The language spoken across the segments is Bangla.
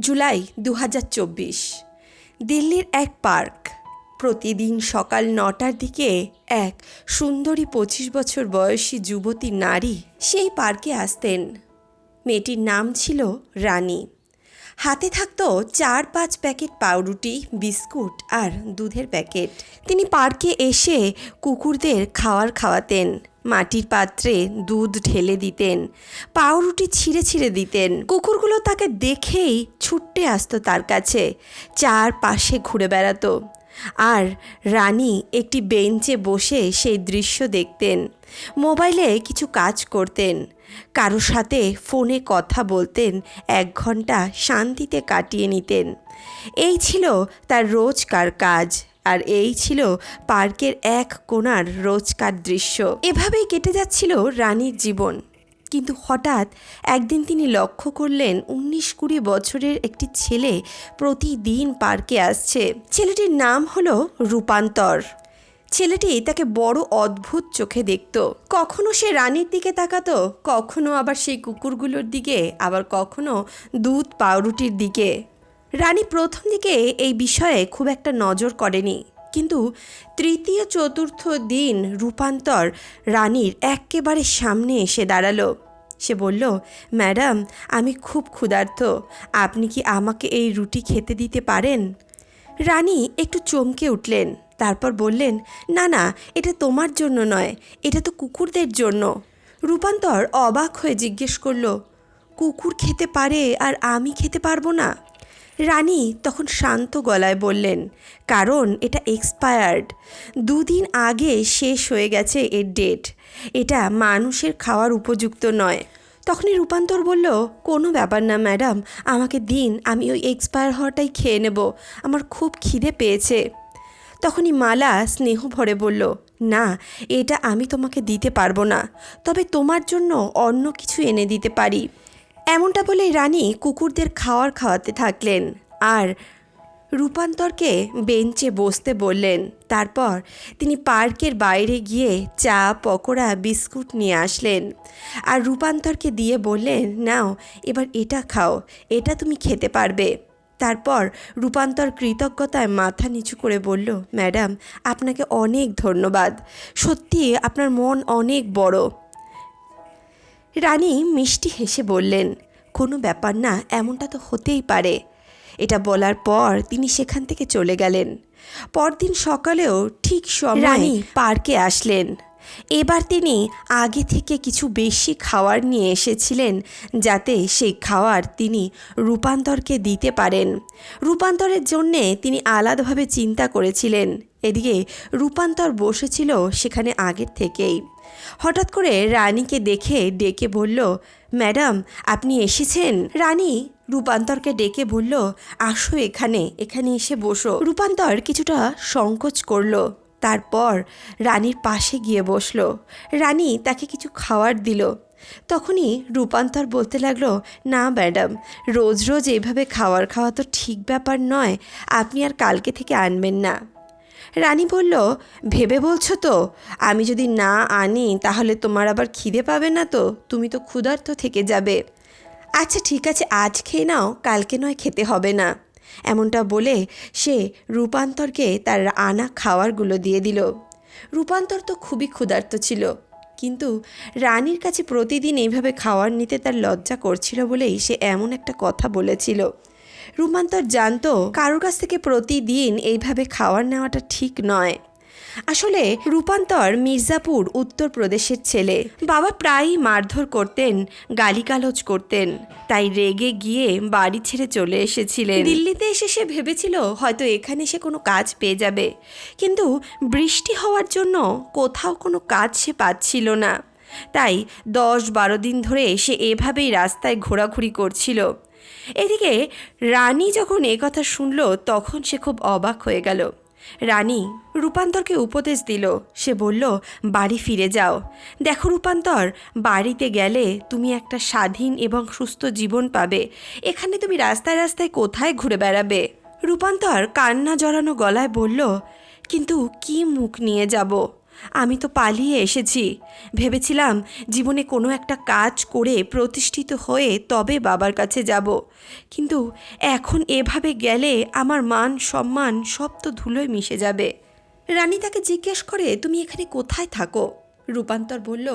জুলাই দু হাজার চব্বিশ। দিল্লির এক পার্ক। প্রতিদিন সকাল নটার দিকে এক সুন্দরী পঁচিশ বছর বয়সী যুবতী নারী সেই পার্কে আসতেন। মেয়েটির নাম ছিল রানী। হাতে থাকতো চার পাঁচ প্যাকেট পাউরুটি, বিস্কুট আর দুধের প্যাকেট। তিনি পার্কে এসে কুকুরদের খাওয়ার খাওয়াতেন, মাটির পাত্রে দুধ ঢেলে দিতেন, পাউরুটি ছিঁড়ে ছিঁড়ে দিতেন। কুকুরগুলো তাকে দেখেই ছুটতে আসতো তার কাছে চার পাশে ঘুরে বেড়াতো। আর রানী একটি বেঞ্চে বসে সেই দৃশ্য দেখতেন। মোবাইলে কিছু কাজ করতেন। কারও সাথে ফোনে কথা বলতেন, এক ঘণ্টা শান্তিতে কাটিয়ে নিতেন। এই ছিল তার রোজকার কাজ, আর এই ছিল পার্কের এক কোণার রোজকার দৃশ্য। এভাবেই কেটে যাচ্ছিল রানীর জীবন। কিন্তু হঠাৎ একদিন তিনি লক্ষ্য করলেন উনিশ কুড়ি বছরের একটি ছেলে প্রতিদিন পার্কে আসছে। ছেলেটির নাম হলো রূপান্তর। ছেলেটি তাকে বড় অদ্ভুত চোখে দেখত। কখনো সে রানীর দিকে তাকাতো, কখনো আবার সেই কুকুরগুলোর দিকে, আবার কখনো দুধ পাউরুটির দিকে। রানী প্রথম দিকে এই বিষয়ে খুব একটা নজর করেনি। কিন্তু তৃতীয় চতুর্থ দিন রূপান্তর রানীর একেবারে সামনে এসে দাঁড়াল। সে বলল, ম্যাডাম, আমি খুব ক্ষুধার্ত। আপনি কি আমাকে এই রুটি খেতে দিতে পারেন? রানী একটু চমকে উঠলেন, তারপর বললেন, না না, এটা তোমার জন্য নয়, এটা তো কুকুরদের জন্য। রূপান্তর অবাক হয়ে জিজ্ঞেস করল, কুকুর খেতে পারে আর আমি খেতে পারব না? রানী তখন শান্ত গলায় বললেন, কারণ এটা এক্সপায়ার্ড দুদিন আগে শেষ হয়ে গেছে এর ডেট এটা মানুষের খাওয়ার উপযুক্ত নয়। তখনই রূপান্তর বলল, কোনো ব্যাপার না, ম্যাডাম। আমাকে দিন, আমি ওই এক্সপায়ার হওয়াটাই খেয়ে নেব। আমার খুব খিদে পেয়েছে। তখনই মালা স্নেহ ভরে বলল, না, এটা আমি তোমাকে দিতে পারব না। তবে তোমার জন্য অন্য কিছু এনে দিতে পারি। এমনটা বলে রানী কুকুরদের খাওয়ার খাওয়াতে থাকলেন আর রূপান্তরকে বেঞ্চে বসতে বললেন। তারপর তিনি পার্কের বাইরে গিয়ে চা, পকোড়া, বিস্কুট নিয়ে আসলেন আর রূপান্তরকে দিয়ে বললেন, নাও, এবার এটা খাও, এটা তুমি খেতে পারবে। তারপর রূপান্তর কৃতজ্ঞতায় মাথা নিচু করে বলল, ম্যাডাম, আপনাকে অনেক ধন্যবাদ। সত্যি আপনার মন অনেক বড়। রানী মিষ্টি হেসে বললেন কোনো ব্যাপার না এমনটা তো হতেই পারে। এটা বলার পর তিনি সেখান থেকে চলে গেলেন। পরদিন সকালেও ঠিক সময় রানী পার্কে আসলেন। এবার তিনি আগে থেকে কিছু বেশি খাওয়ার নিয়ে এসেছিলেন যাতে সেই খাওয়ার তিনি রূপান্তরকে দিতে পারেন। রূপান্তরের জন্যে তিনি আলাদাভাবে চিন্তা করেছিলেন। এদিকে রূপান্তর বসেছিল সেখানে আগের থেকেই। হঠাৎ করে রানীকে দেখে ডেকে বলল, ম্যাডাম, আপনি এসেছেন? রানী রূপান্তরকে ডেকে বলল, আসো এখানে এখানে এসে বসো। রূপান্তর কিছুটা সংকোচ করল। তারপর রানীর পাশে গিয়ে বসল। রানী তাকে কিছু খাওয়ার দিল। তখনই রূপান্তর বলতে লাগল, না, ম্যাডাম, রোজ রোজ এইভাবে খাওয়ার খাওয়া তো ঠিক ব্যাপার নয়। আপনি আর কালকে থেকে আনবেন না। রানী বলল, ভেবে বলছো তো? আমি যদি না আনি, তাহলে তোমার আবার খিদে পাবে না তো? তুমি তো ক্ষুধার্ত থেকে যাবে। আচ্ছা ঠিক আছে, আজ খেয়ে নাও, কালকে নয় খেতে হবে না। এমনটা বলে সে রূপান্তরকে তার আনা খাওয়ারগুলো দিয়ে দিল। রূপান্তর তো খুবই ক্ষুধার্ত ছিল, কিন্তু রানীর কাছে প্রতিদিন এইভাবে খাওয়ার নিতে তার লজ্জা করছিল বলেই সে এমন একটা কথা বলেছিল। রূপান্তর জানত, কারোর কাছ থেকে প্রতিদিন এইভাবে খাওয়ার নেওয়াটা ঠিক নয়। আসলে রূপান্তর মির্জাপুর উত্তরপ্রদেশের ছেলে। বাবা প্রায়ই মারধর করতেন, গালিগালজ করতেন। তাই রেগে গিয়ে বাড়ি ছেড়ে চলে এসেছিলেন। দিল্লিতে এসে সে ভেবেছিল, হয়তো এখানে সে কোনো কাজ পেয়ে যাবে। কিন্তু বৃষ্টি হওয়ার জন্য কোথাও কোনো কাজ সে পাচ্ছিল না। তাই দশ বারো দিন ধরে সে এভাবেই রাস্তায় ঘোরাঘুরি করছিল। এদিকে রানী যখন এ কথা শুনল, তখন সে খুব অবাক হয়ে গেল। রানী রূপান্তরকে উপদেশ দিল। সে বলল, বাড়ি ফিরে যাও। দেখো রূপান্তর, বাড়িতে গেলে তুমি একটা স্বাধীন এবং সুস্থ জীবন পাবে। এখানে তুমি রাস্তায় রাস্তায় কোথায় ঘুরে বেড়াবে? রূপান্তর কান্না জড়ানো গলায় বলল, কিন্তু কি মুখ নিয়ে যাব? আমি তো পালিয়ে এসেছি। ভেবেছিলাম জীবনে কোনো একটা কাজ করে প্রতিষ্ঠিত হয়ে তবে বাবার কাছে যাব। কিন্তু এখন এভাবে গেলে আমার মান, সম্মান সব তো ধুলোয় মিশে যাবে। রানী তাকে জিজ্ঞেস করে, তুমি এখানে কোথায় থাকো? রূপান্তর বলল,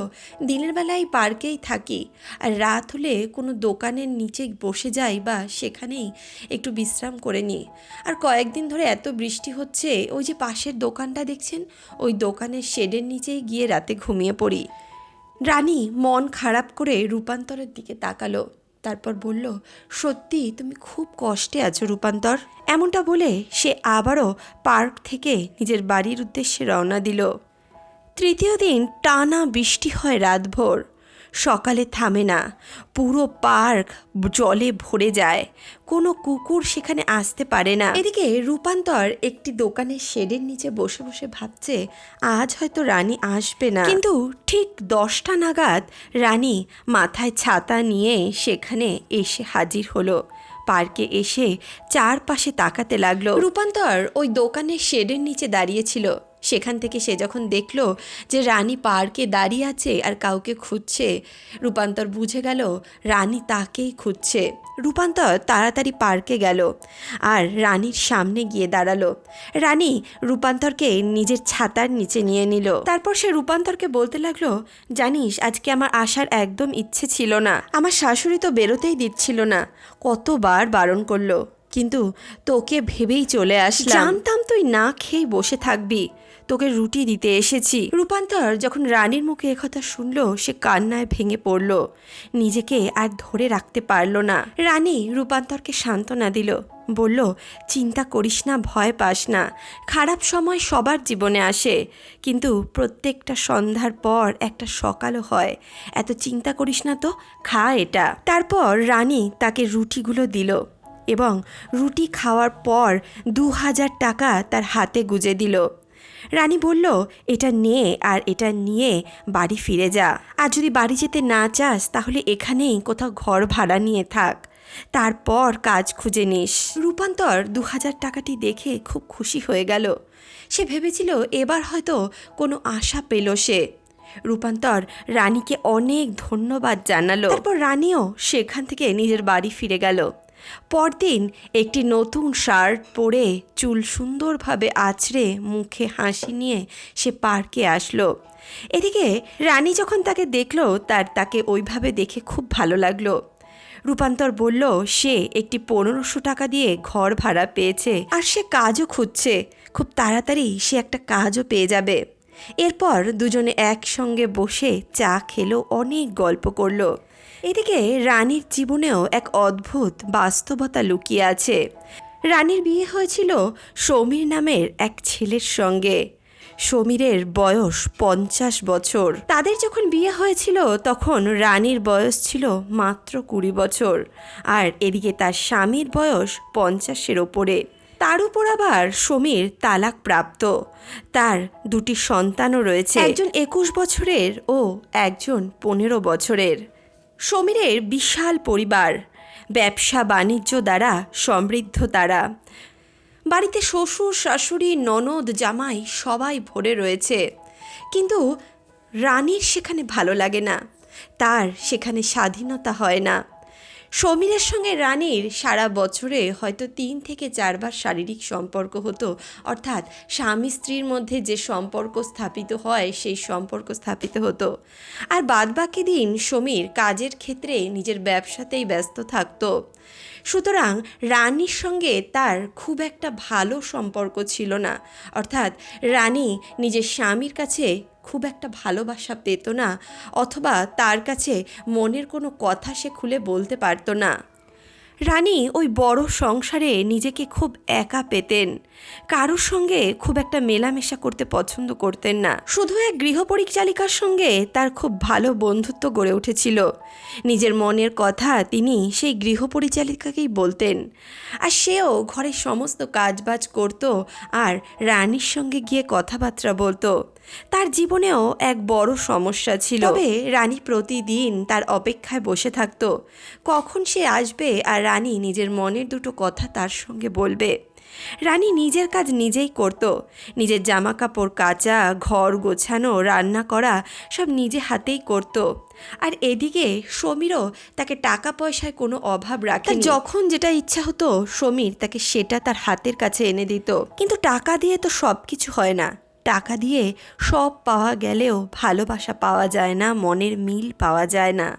দিনের বেলায় পার্কেই থাকি, আর রাত হলে কোনো দোকানের নিচে বসে যাই বা সেখানেই একটু বিশ্রাম করে নিই। আর কয়েকদিন ধরে এত বৃষ্টি হচ্ছে, ওই যে পাশের দোকানটা দেখছেন? ওই দোকানের শেডের নিচেই গিয়ে রাতে ঘুমিয়ে পড়ি। রানী মন খারাপ করে রূপান্তরের দিকে তাকালো, তারপর বলল, সত্যি, তুমি খুব কষ্টে আছো রূপান্তর। এমনটা বলে সে আবারও পার্ক থেকে নিজের বাড়ির উদ্দেশ্যে রওনা দিল। তৃতীয় দিন টানা বৃষ্টি হয় রাতভর। সকালে থামে না। পুরো পার্ক জলে ভরে যায়। কোনো কুকুর সেখানে আসতে পারে না। এদিকে রূপান্তর একটি দোকানের শেডের নিচে বসে বসে ভাবছে, আজ হয়তো রানী আসবে না। কিন্তু ঠিক দশটা নাগাদ রানী মাথায় ছাতা নিয়ে সেখানে এসে হাজির হলো। পার্কে এসে চারপাশে তাকাতে লাগল। রূপান্তর ওই দোকানের শেডের নিচে দাঁড়িয়েছিল সেখান থেকে সে যখন দেখল যে রানী পার্কে দাঁড়িয়ে আছে আর কাউকে খুঁজছে, রূপান্তর বুঝে গেল রানী তাকেই খুঁজছে। রূপান্তর তাড়াতাড়ি পার্কে গেল আর রানীর সামনে গিয়ে দাঁড়াল। রানী রূপান্তরকে নিজের ছাতার নিচে নিয়ে নিল। তারপর সে রূপান্তরকে বলতে লাগল, জানিস, আজকে আমার আসার একদম ইচ্ছে ছিল না। আমার শাশুড়ি তো বেরোতেই দিচ্ছিল না। কতবার বারণ করল। কিন্তু তোকে ভেবেই চলে আসলাম। জানতাম তুই না খেয়ে বসে থাকবি। তোকে রুটি দিতে এসেছি। রূপান্তর যখন রানীর মুখে একথা শুনল, সে কান্নায় ভেঙে পড়ল। নিজেকে আর ধরে রাখতে পারল না। রানী রূপান্তরকে সান্ত্বনা দিল। বলল, চিন্তা করিস না, ভয় পাস না। খারাপ সময় সবার জীবনে আসে। কিন্তু প্রত্যেকটা সন্ধ্যার পর একটা সকালও হয়। এত চিন্তা করিস না তো, খা এটা। তারপর রানী তাকে রুটিগুলো দিল এবং রুটি খাওয়ার পর দু হাজার টাকা তার হাতে গুজে দিল। রানী বলল, এটা নে আর এটা নিয়ে বাড়ি ফিরে যা। আর যদি বাড়ি যেতে না চাস, তাহলে এখানেই কোথাও ঘর ভাড়া নিয়ে থাক। তারপর কাজ খুঁজে নিস। রূপান্তর দু হাজার টাকাটি দেখে খুব খুশি হয়ে গেল। সে ভেবেছিল, এবার হয়তো কোনো আশা পেল সে। রূপান্তর রানীকে অনেক ধন্যবাদ জানালো। তারপর রানীও সেখান থেকে নিজের বাড়ি ফিরে গেল। পরদিন একটি নতুন শার্ট পরে চুল সুন্দরভাবে আছড়ে মুখে হাসি নিয়ে সে পার্কে আসলো। এদিকে রানী যখন তাকে দেখল, তার তাকে ওইভাবে দেখে খুব ভালো লাগল। রূপান্তর বলল, সে একটি পনেরোশো টাকা দিয়ে ঘর ভাড়া পেয়েছে, আর সে কাজও খুঁজছে। খুব তাড়াতাড়ি সে একটা কাজও পেয়ে যাবে। এরপর দুজনে একসঙ্গে বসে চা খেলো, অনেক গল্প করল। এদিকে রানীর জীবনেও এক অদ্ভুত বাস্তবতা লুকিয়ে আছে। রানীর বিয়ে হয়েছিল সমীর নামের এক ছেলের সঙ্গে। সমীরের বয়স পঞ্চাশ বছর। তাদের যখন বিয়ে হয়েছিল, তখন রানীর বয়স ছিল মাত্র কুড়ি বছর। আর এদিকে তার স্বামীর বয়স পঞ্চাশের ওপরে। তার উপর আবার সমীর তালাক প্রাপ্ত। তার দুটি সন্তানও রয়েছে। একজন একুশ বছরের ও একজন পনেরো বছরের। সমীরের বিশাল পরিবার, ব্যবসা বাণিজ্য দ্বারা সমৃদ্ধ তারা। বাড়িতে শ্বশুর, শাশুড়ি, ননদ, জামাই সবাই ভরে রয়েছে। কিন্তু রানীর সেখানে ভালো লাগে না। তার সেখানে স্বাধীনতা হয় না। সমীরের সঙ্গে রানীর সারা বছরে হয়তো তিন থেকে চারবার শারীরিক সম্পর্ক হতো। অর্থাৎ স্বামী স্ত্রীর মধ্যে যে সম্পর্ক স্থাপিত হয়, সেই সম্পর্ক স্থাপিত হতো। আর বাদবাকি দিন সমীর কাজের ক্ষেত্রে নিজের ব্যবসাতেই ব্যস্ত থাকতো। সুতরাং রানীর সঙ্গে তার খুব একটা ভালো সম্পর্ক ছিল না। অর্থাৎ রানী নিজের স্বামীর কাছে খুব একটা ভালোবাসা পেত না, অথবা তার কাছে মনের কোনো কথা সে খুলে বলতে পারত না। রানী ওই বড় সংসারে নিজেকে খুব একা পেতেন। কারোর সঙ্গে খুব একটা মেলামেশা করতে পছন্দ করতেন না। শুধু এক গৃহপরিচালিকার সঙ্গে তার খুব ভালো বন্ধুত্ব গড়ে উঠেছিল। নিজের মনের কথা তিনি সেই গৃহপরিচালিকাকেই বলতেন। আর সেও ঘরের সমস্ত কাজবাজ করত আর রানীর সঙ্গে গিয়ে কথাবার্তা বলতো। তার জীবনেও এক বড় সমস্যা ছিল। তবে রানী প্রতিদিন তার অপেক্ষায় বসে থাকতো। কখন সে আসবে আর রানী নিজের মনের দুটো কথা তার সঙ্গে বলবে। রানী নিজের কাজ নিজেই করত। নিজের জামা কাপড় কাচা ঘর গোছানো রান্না করা সব নিজে হাতেই করত। আর এদিকে সমীরও তাকে টাকা পয়সায় কোনো অভাব রাখে যখন যেটা ইচ্ছা হতো সমীর তাকে সেটা তার হাতের কাছে এনে দিত। কিন্তু টাকা দিয়ে তো সব কিছু হয় না। টাকা দিয়ে সব পাওয়া গেলেও ভালোবাসা পাওয়া যায় না মনের মিল পাওয়া যায় না।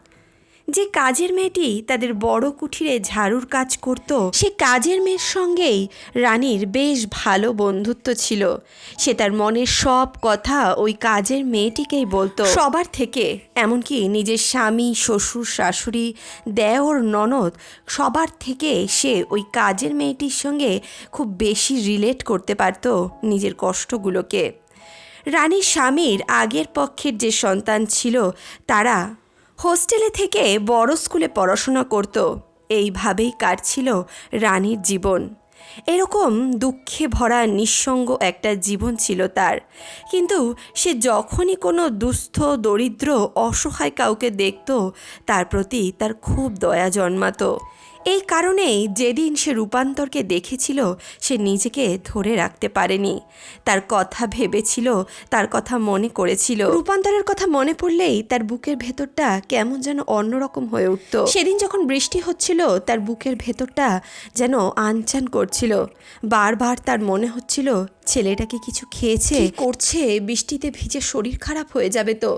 যে কাজের মেয়েটি তাদের বড় কুঠিরে ঝাড়ুর কাজ করত, সে কাজের মেয়ের সঙ্গেই রানীর বেশ ভালো বন্ধুত্ব ছিল। সে তার মনের সব কথা ওই কাজের মেয়েটিকেই বলতো। সবার থেকে, এমনকি নিজের স্বামী, শ্বশুর, শাশুড়ি, দেওর, ননদ, সবার থেকে সে ওই কাজের মেয়েটির সঙ্গে খুব বেশি রিলেট করতে পারতো নিজের কষ্টগুলোকে। রানীর স্বামীর আগের পক্ষের যে সন্তান ছিল, তারা হোস্টেলে থেকে বড় স্কুলে পড়াশোনা করত। এইভাবেই কাটছিল রানীর জীবন। এরকম দুঃখে ভরা নিঃসঙ্গ একটা জীবন ছিল তার। কিন্তু সে যখনই কোনো দুস্থ, দরিদ্র, অসহায় কাউকে দেখত, তার প্রতি তার খুব দয়া জন্মাতো। এই কারণেই যেদিন সে রূপান্তরকে দেখেছিল, সে নিজেকে ধরে রাখতে পারেনি। তার কথা ভেবেছিল, তার কথা মনে করেছিল। রূপান্তরের কথা মনে পড়লেই তার বুকের ভেতরটা কেমন যেন অন্যরকম হয়ে উঠত। সেদিন যখন বৃষ্টি হচ্ছিল, তার বুকের ভেতরটা যেন আনচান করছিল। বারবার তার মনে হচ্ছিল ছেলেটাকে কিছু খেয়েছে? করছে? বৃষ্টিতে ভিজে শরীর খারাপ হয়ে যাবে তো।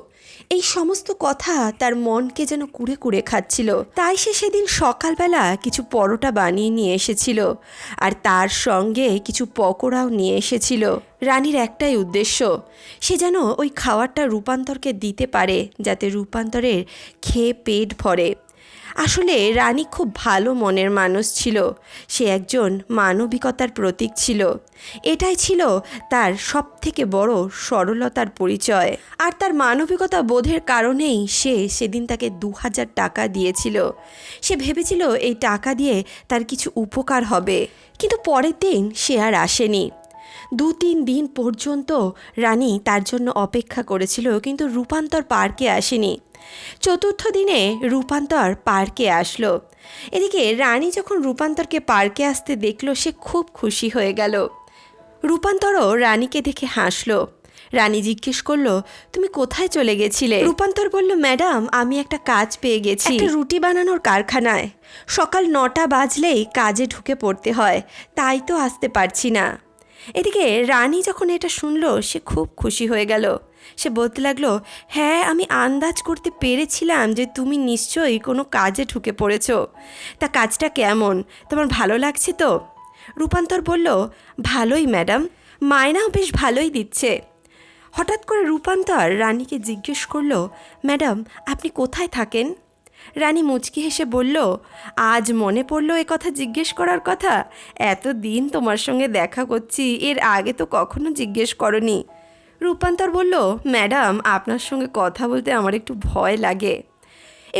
এই সমস্ত কথা তার মনকে যেন কুড়ে কুড়ে খাচ্ছিল। তাই সে সেদিন সকালবেলা কিছু পরোটা বানিয়ে নিয়ে এসেছিল আর তার সঙ্গে কিছু পকোড়াও নিয়ে এসেছিল। রানীর একটাই উদ্দেশ্য, সে যেন ওই খাবারটা রূপান্তরকে দিতে পারে যাতে রূপান্তরের খেয়ে পেট ভরে। আসলে রানী খুব ভালো মনের মানুষ ছিল। সে একজন মানবিকতার প্রতীক ছিল। এটাই ছিল তার সব থেকে বড় সরলতার পরিচয়। আর তার মানবিকতা বোধের কারণেই সে সেদিন তাকে দু হাজার টাকা দিয়েছিল। সে ভেবেছিল এই টাকা দিয়ে তার কিছু উপকার হবে। কিন্তু পরের দিন সে আর আসেনি। দু তিন দিন পর্যন্ত রানী তার জন্য অপেক্ষা করেছিল, কিন্তু রূপান্তর পার্কে আসেনি। চতুর্থ দিনে রূপান্তর পার্কে আসলো। এদিকে রানী যখন রূপান্তরকে পার্কে আসতে দেখল, সে খুব খুশি হয়ে গেল। রূপান্তরও রানীকে দেখে হাসলো। রানী জিজ্ঞেস করল, তুমি কোথায় চলে গেছিলে? রূপান্তর বলল, ম্যাডাম, আমি একটা কাজ পেয়ে গেছি। একটা রুটি বানানোর কারখানায়। সকাল নটা বাজলেই কাজে ঢুকে পড়তে হয়। তাই তো আসতে পারছি না। এদিকে রানী যখন এটা শুনলো, সে খুব খুশি হয়ে গেল। সে বলতে লাগল হ্যাঁ আমি আন্দাজ করতে পেরেছিলাম যে তুমি নিশ্চয়ই কোনো কাজে ঢুকে পড়েছ। তা কাজটা কেমন? তোমার ভালো লাগছে তো? রূপান্তর বলল, ভালোই, ম্যাডাম। মায়নাও বেশ ভালোই দিচ্ছে। হঠাৎ করে রূপান্তর রানীকে জিজ্ঞেস করল, ম্যাডাম, আপনি কোথায় থাকেন? রানী মুচকি হেসে বলল, আজ মনে পড়ল এ কথা জিজ্ঞেস করার কথা। এত দিন তোমার সঙ্গে দেখা করছি, এর আগে তো কখনো জিজ্ঞেস করনি। রূপান্তর বলল, ম্যাডাম, আপনার সঙ্গে কথা বলতে আমার একটু ভয় লাগে।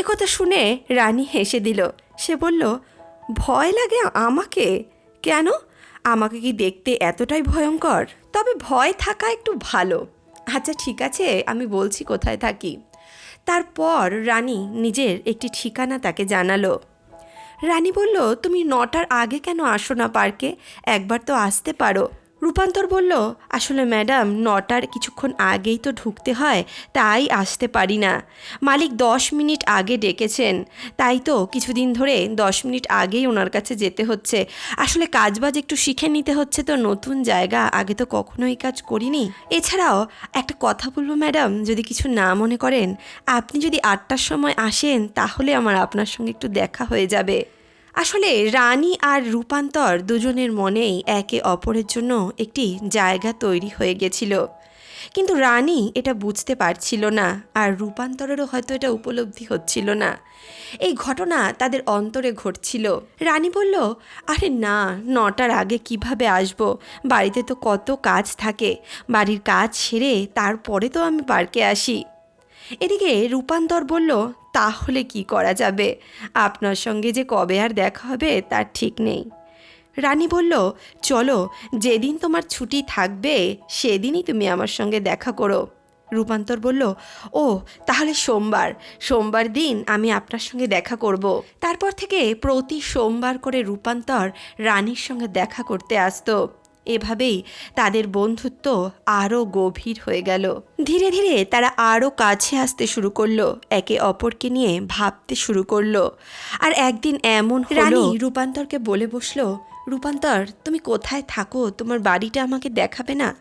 কথা শুনে রানী হেসে দিল। সে বলল, ভয় লাগে আমাকে? কেন? আমাকে কি দেখতে এতটাই ভয়ঙ্কর? তবে ভয় থাকা একটু ভালো। আচ্ছা ঠিক আছে, আমি বলছি কোথায় থাকি। তারপর রানী নিজের একটি ঠিকানা তাকে জানালো। রানী বলল, তুমি নটার আগে কেন আসো না পার্কে? একবার তো আসতে পারো। রূপান্তর বলল, আসলে ম্যাডাম, নটার কিছুক্ষণ আগেই তো ঢুকতে হয়, তাই আসতে পারি না। মালিক দশ মিনিট আগে ডেকেছেন, তাই তো কিছুদিন ধরে দশ মিনিট আগেই ওনার কাছে যেতে হচ্ছে। আসলে কাজবাজ একটু শিখে নিতে হচ্ছে তো, নতুন জায়গা, আগে তো কখনোই কাজ করিনি। এছাড়াও, একটা কথা বলব ম্যাডাম, যদি কিছু না মনে করেন, আপনি যদি আটটার সময় আসেন, তাহলে আমার আপনার সঙ্গে একটু দেখা হয়ে যাবে। আসলে রানী আর রূপান্তর দুজনের মনেই একে অপরের জন্য একটি জায়গা তৈরি হয়ে গেছিল। কিন্তু রানী এটা বুঝতে পারছিল না আর রূপান্তরেরও হয়তো এটা উপলব্ধি হচ্ছিল না। এই ঘটনা তাদের অন্তরে ঘটছিল। রানী বলল, আরে না, নটার আগে কীভাবে আসব? বাড়িতে তো কত কাজ থাকে। বাড়ির কাজ সেরে তারপরে তো আমি পার্কে আসি। এদিকে রূপান্তর বলল, তাহলে কি করা যাবে? আপনার সঙ্গে যে কবে আর দেখা হবে তার ঠিক নেই। রানী বলল, চলো, যেদিন তোমার ছুটি থাকবে, সেদিনই তুমি আমার সঙ্গে দেখা করো। রূপান্তর বলল, ও, তাহলে সোমবার। সোমবার দিন আমি আপনার সঙ্গে দেখা করব। তারপর থেকে প্রতি সোমবার করে রূপান্তর রানীর সঙ্গে দেখা করতে আসতো। এভাবেই তাদের বন্ধুত্ব আরও গভীর হয়ে গেল। ধীরে ধীরে তারা আরও কাছে আসতে শুরু করল একে অপরকে নিয়ে ভাবতে শুরু করল। আর একদিন এমন রানী রূপান্তরকে বলে বসল রূপান্তর তুমি কোথায় থাকো? তোমার বাড়িটা আমাকে দেখাবে না?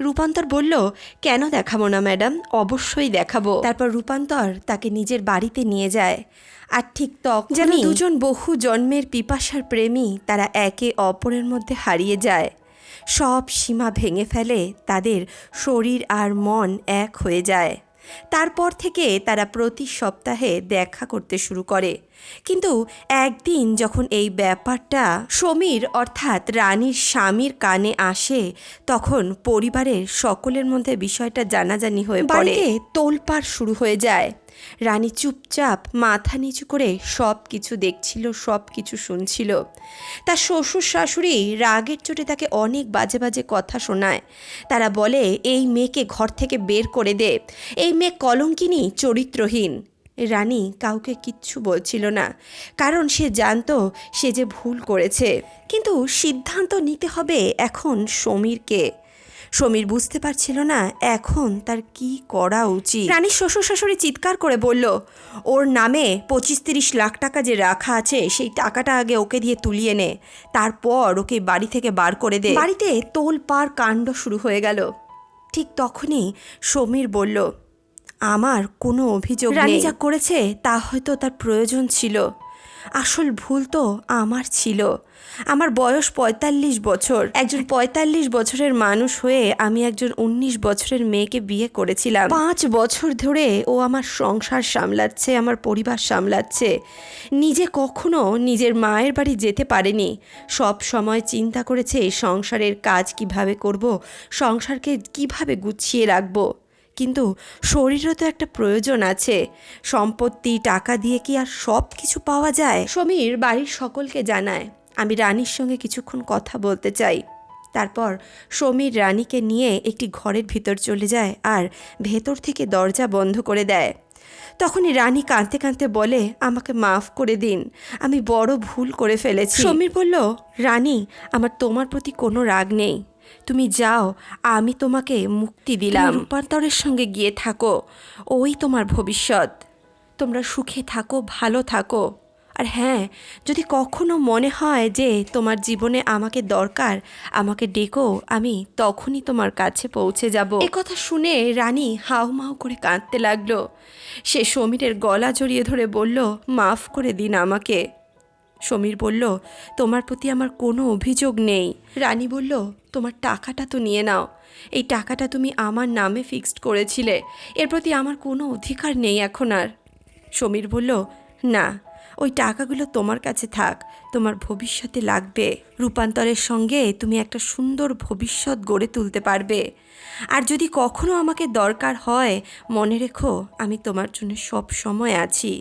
রূপান্তর বলল কেন দেখাবো না ম্যাডাম? অবশ্যই দেখাবো। তারপর রূপান্তর তাকে নিজের বাড়িতে নিয়ে যায়। আর ঠিক তখন যেন দুজন বহু জন্মের পিপাসার প্রেমী তারা একে অপরের মধ্যে হারিয়ে যায়। সব সীমা ভেঙে ফেলে তাদের শরীর আর মন এক হয়ে যায়। তারপর থেকে তারা প্রতি সপ্তাহে দেখা করতে শুরু করে। কিন্তু একদিন যখন এই ব্যাপারটা সমীর অর্থাৎ রানীর স্বামীর কানে আসে, তখন পরিবারের সকলের মধ্যে বিষয়টা জানাজানি হয়ে পড়ে। তোলপাড় শুরু হয়ে যায়। রানী চুপচাপ মাথা নিচু করে সব কিছু দেখছিল সব কিছু শুনছিল। তার শ্বশুর শাশুড়ি রাগের চোটে তাকে অনেক বাজে বাজে কথা শোনায়। তারা বলে, এই মেয়েকে ঘর থেকে বের করে দে। এই মেয়ে কলঙ্কিনী, চরিত্রহীন। রানী কাউকে কিচ্ছু বলছিল না, কারণ সে জানতো সে যে ভুল করেছে। কিন্তু সিদ্ধান্ত নিতে হবে এখন সমীরকে। সমীর বুঝতে পারছিল না এখন তার কি করা উচিত। রানীর শ্বশুর শাশুড়ি চিৎকার করে বলল ওর নামে পঁচিশ তিরিশ লাখ টাকা যে রাখা আছে সেই টাকাটা আগে ওকে দিয়ে তুলিয়ে নে। তারপর ওকে বাড়ি থেকে বার করে দে। বাড়িতে তোল পার কাণ্ড শুরু হয়ে গেল। ঠিক তখনই সমীর বলল আমার কোনো অভিযোগ রানী যা করেছে তা হয়তো তার প্রয়োজন ছিল। আসল ভুল তো আমার ছিল। আমার বয়স পঁয়তাল্লিশ বছর। একজন পঁয়তাল্লিশ বছরের মানুষ হয়ে আমি একজন উনিশ বছরের মেয়েকে বিয়ে করেছিলাম। পাঁচ বছর ধরে ও আমার সংসার সামলাচ্ছে, আমার পরিবার সামলাচ্ছে। নিজে কখনো নিজের মায়ের বাড়ি যেতে পারেনি। সব সময় চিন্তা করেছে সংসারের কাজ কীভাবে করব, সংসারকে কীভাবে গুছিয়ে রাখব। কিন্তু শরীরও তো একটা প্রয়োজন আছে। সম্পত্তি, টাকা দিয়ে কি আর সব কিছু পাওয়া যায়? সমীর বাড়ির সকলকে জানায়, আমি রানীর সঙ্গে কিছুক্ষণ কথা বলতে চাই। তারপর সমীর রানীকে নিয়ে একটি ঘরের ভিতর চলে যায় আর ভেতর থেকে দরজা বন্ধ করে দেয়। তখনই রানী কাঁদতে কাঁদতে বলে, আমাকে মাফ করে দিন, আমি বড় ভুল করে ফেলেছি। সমীর বলল, রানী, আমার তোমার প্রতি কোনো রাগ নেই। তুমি যাও, আমি তোমাকে মুক্তি দিলাম। রূপান্তরের সঙ্গে গিয়ে থাকো, ওই তোমার ভবিষ্যৎ। তোমরা সুখে থাকো, ভালো থাকো। আর হ্যাঁ যদি কখনো মনে হয় যে তোমার জীবনে আমাকে দরকার, আমাকে ডেকো, আমি তখনই তোমার কাছে পৌঁছে যাব। এ কথা শুনে রানী হাউ মাউ করে কাঁদতে লাগল। সে সমীরের গলা জড়িয়ে ধরে বলল, মাফ করে দিন আমাকে। সমীর বলল, তোমার প্রতি আমার কোনো অভিযোগ নেই। রানী বলল, তোমার টাকাটা তো নিয়ে নাও। এই টাকাটা তুমি আমার নামে ফিক্সড করেছিলে। এর প্রতি আমার কোনো অধিকার নেই এখন আর। সমীর বলল, না, ওই টাকাগুলো তোমার কাছে থাক, তোমার ভবিষ্যতে লাগবে। রূপান্তরের সঙ্গে তুমি একটা সুন্দর ভবিষ্যৎ গড়ে তুলতে পারবে। আর যদি কখনো আমাকে দরকার হয়, মনে রেখো, আমি তোমার জন্য সব সময় আছি।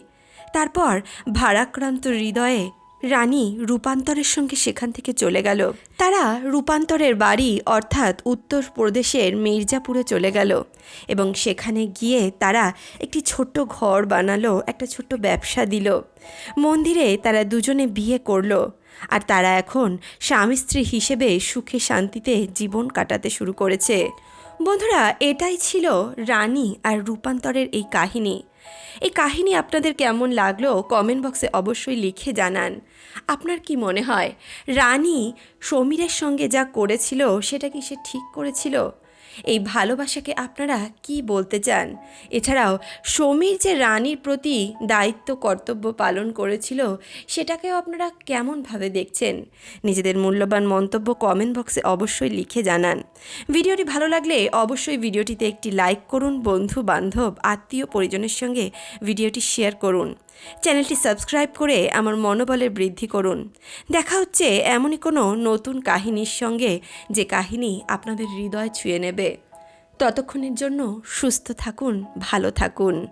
তারপর ভারাক্রান্ত হৃদয়ে রানী রূপান্তরের সঙ্গে সেখান থেকে চলে গেল। তারা রূপান্তরের বাড়ি, অর্থাৎ উত্তরপ্রদেশের মির্জাপুরে চলে গেল এবং সেখানে গিয়ে তারা একটি ছোট্ট ঘর বানালো, একটা ছোট্ট ব্যবসা দিল। মন্দিরে তারা দুজনে বিয়ে করল আর তারা এখন স্বামী স্ত্রী হিসেবে সুখে শান্তিতে জীবন কাটাতে শুরু করেছে। বন্ধুরা, এটাই ছিল রানী আর রূপান্তরের এই কাহিনী। এই কাহিনী আপনাদের কেমন লাগল? কমেন্ট বক্সে অবশ্যই লিখে জানান। আপনার কি মনে হয়? রানী সমীরের সঙ্গে যা করেছিল, সেটা কি সে ঠিক করেছিল? এই ভালোবাসাকে আপনারা কি বলতে চান? এছাড়াও, সমীর যে রানীর প্রতি দায়িত্ব, কর্তব্য পালন করেছিল, সেটাকেও আপনারা কেমনভাবে দেখছেন? নিজেদের মূল্যবান মন্তব্য কমেন্ট বক্সে অবশ্যই লিখে জানান। ভিডিওটি ভালো লাগলে অবশ্যই ভিডিওটিতে একটি লাইক করুন বন্ধু বান্ধব আত্মীয় পরিজনের সঙ্গে ভিডিওটি শেয়ার করুন। চ্যানেলটি সাবস্ক্রাইব করে আমার মনোবলের বৃদ্ধি করুন। দেখা হচ্ছে এমনই কোনো নতুন কাহিনীর সঙ্গে যে কাহিনী আপনাদের হৃদয় ছুঁয়ে নেবে। ততক্ষণের জন্য সুস্থ থাকুন, ভালো থাকুন।